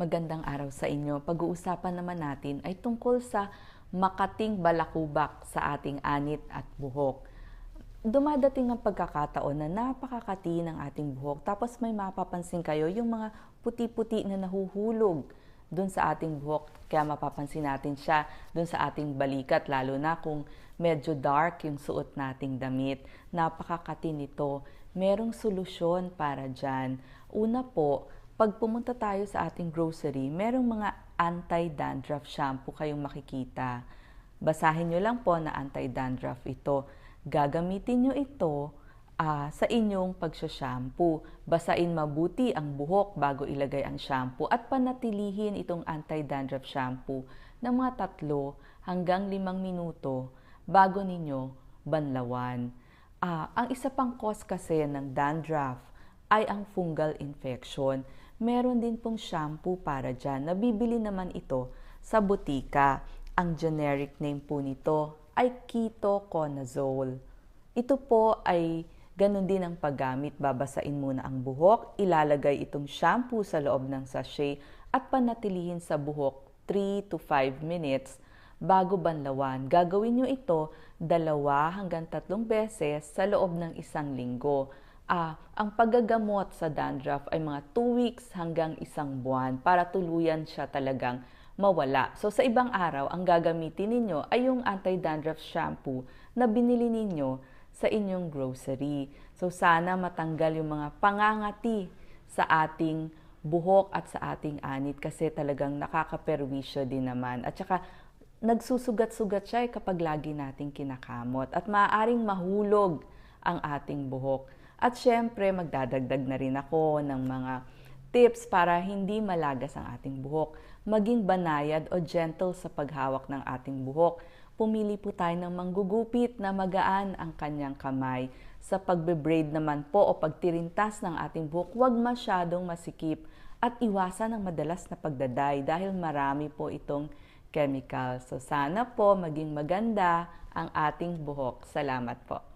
Magandang araw sa inyo. Pag-uusapan naman natin ay tungkol sa makating balakubak sa ating anit at buhok. Dumadating ang pagkakataon na napakakati ng ating buhok tapos may mapapansin kayo yung mga puti-puti na nahuhulog dun sa ating buhok. Kaya mapapansin natin siya dun sa ating balikat lalo na kung medyo dark yung suot nating damit. Napakakati nito. Merong solusyon para dyan. Una po, pag pumunta tayo sa ating grocery, merong mga anti-dandruff shampoo kayong makikita. Basahin nyo lang po na anti-dandruff ito. Gagamitin nyo ito uh, sa inyong pagsashampoo. Basain mabuti ang buhok bago ilagay ang shampoo at panatilihin itong anti-dandruff shampoo ng mga tatlo hanggang limang minuto bago ninyo banlawan. Uh, ang isa pang cause kasi ng dandruff ay ang fungal infection meron din pong shampoo para dyan. Nabibili naman ito sa butika. Ang generic name po nito ay ketoconazole. Ito po ay ganun din ang paggamit. Babasain muna ang buhok, ilalagay itong shampoo sa loob ng sachet at panatilihin sa buhok 3 to 5 minutes bago banlawan. Gagawin nyo ito dalawa hanggang tatlong beses sa loob ng isang linggo ah, ang paggagamot sa dandruff ay mga 2 weeks hanggang isang buwan para tuluyan siya talagang mawala. So sa ibang araw, ang gagamitin ninyo ay yung anti-dandruff shampoo na binili ninyo sa inyong grocery. So sana matanggal yung mga pangangati sa ating buhok at sa ating anit kasi talagang nakakaperwisyo din naman. At saka nagsusugat-sugat siya eh kapag lagi nating kinakamot at maaaring mahulog ang ating buhok. At syempre, magdadagdag na rin ako ng mga tips para hindi malagas ang ating buhok. Maging banayad o gentle sa paghawak ng ating buhok. Pumili po tayo ng manggugupit na magaan ang kanyang kamay. Sa pagbe-braid naman po o pagtirintas ng ating buhok, huwag masyadong masikip at iwasan ang madalas na pagdaday dahil marami po itong chemical. So sana po maging maganda ang ating buhok. Salamat po.